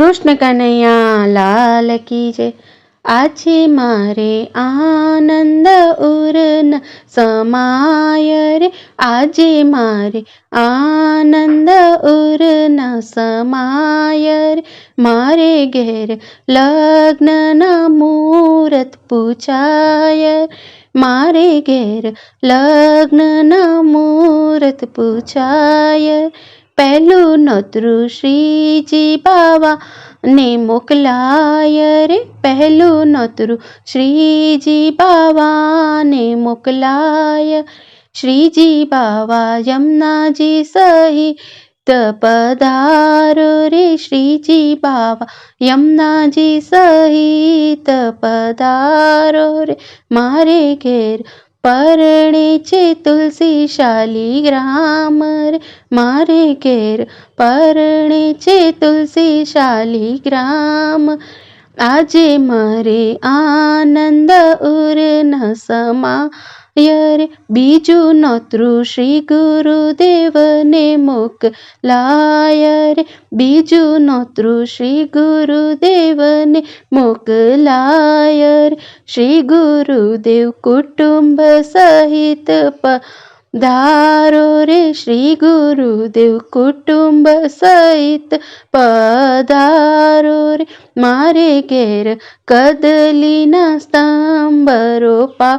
કૃષ્ણ કનૈયા લાલ કી જય. આજે મારે આનંદ ઉરન સમાય રે. આજે મારે આનંદ ઉરન સમાય રે. મારે ઘેર લગ્નના મુહૂર્ત પૂછાય. મારે ઘેર લગ્નના મુહૂર્ત પૂછાય. પહેલું નોતરું શ્રીજી બાવા ને મોકલાય રે પહેલું નોતરું શ્રીજી બાવાને મોકલાય શ્રીજી બાવા યમુનાજી સહિત પધારો રે શ્રીજી બાવા યમુનાજી સહિત પધારો રે મારે ઘેર પરણે છે તુલસી શાલી ગ્રામ રે મારે ઘેર પરણે છે તુલસી શાલી ગ્રામ. આજે મારે આનંદ ઉર ન સમાય રે બીજું નોતરું શ્રી ગુરુદેવને મોકલાય રે બીજું નોતરું શ્રી ગુરુદેવને મોકલાય રે શ્રી ગુરુદેવ કુટુંબ સહિત ધારો રે. શ્રી ગુરુદેવ કુટુંબ સહિત પધારો રે. મારે ઘેર કદલીના સ્તંભ રોપાય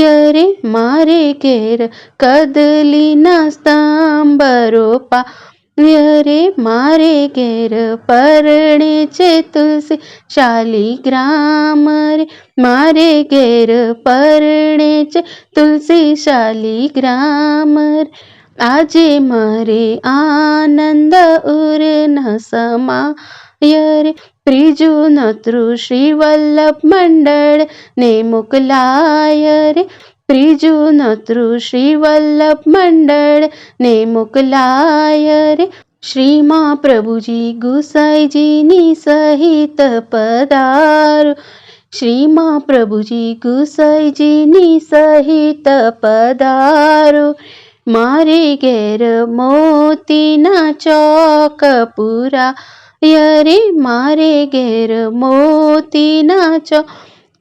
રે મારે ઘેર કદલીના સ્તંભ રોપાય રે મારે ઘેર પરણે છે તુલસી શાલી ગ્રામ રે. મારે ઘેર પરણે છે તુલસી શાલી ગ્રામ રે. આજે મારે આનંદ ઉર ન સમાય રે ત્રીજું નોતરું શ્રી વલ્લભ મંડળ ને મોકલાય રે. ત્રીજું નોતરું શ્રી વલ્લભ મંડળ ને મોકલાય રે. શ્રીમાં પ્રભુજી ગુસાઈજીની સહિત પધારો. શ્રીમાં પ્રભુજી ગુસાઈજીની સહિત પધારો. મારે ઘેર મોતીના ચોક પૂરા યરે મારે ઘેર મોતીના ચોક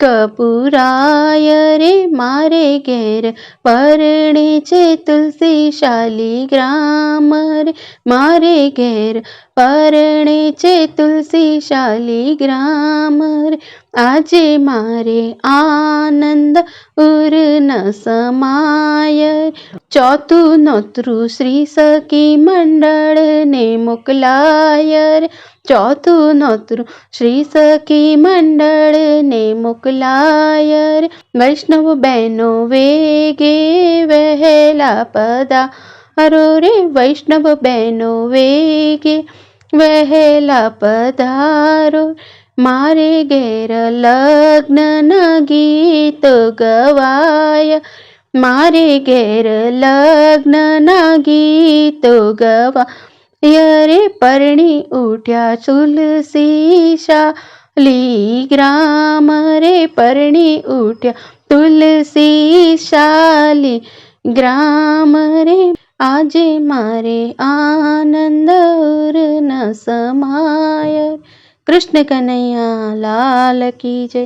કપુરાય રે મારે ઘેર પરણે છે તુલસી શાલી ગ્રામ રે મારે ઘેર પરણે છે તુલસી શાલી ગ્રામ રે આજે મારે આનંદ ઉર ન સમાય ચોથું નોતરું શ્રી સખી મંડળને મોકલાય ચોથું નોતરું શ્રી સખી મંડળને મોકલાય રે વૈષ્ણવ બહેનો વેગે વહેલા પધારો રે વૈષ્ણવ બહેનો વેગે વહેલા પધારો મારે ઘેર લગ્નના ગીત ગવાય મારે ઘેર લગ્નના ગીતો ગવાય રે પરણી ઉઠ્યા તુલસી શાલી ગ્રામ રે પરણી ઉઠ્યા તુલસી શાલી ગ્રામ રે. આજે મારે આનંદ ન સમાય. કૃષ્ણ કનૈયા લાલ કી જય.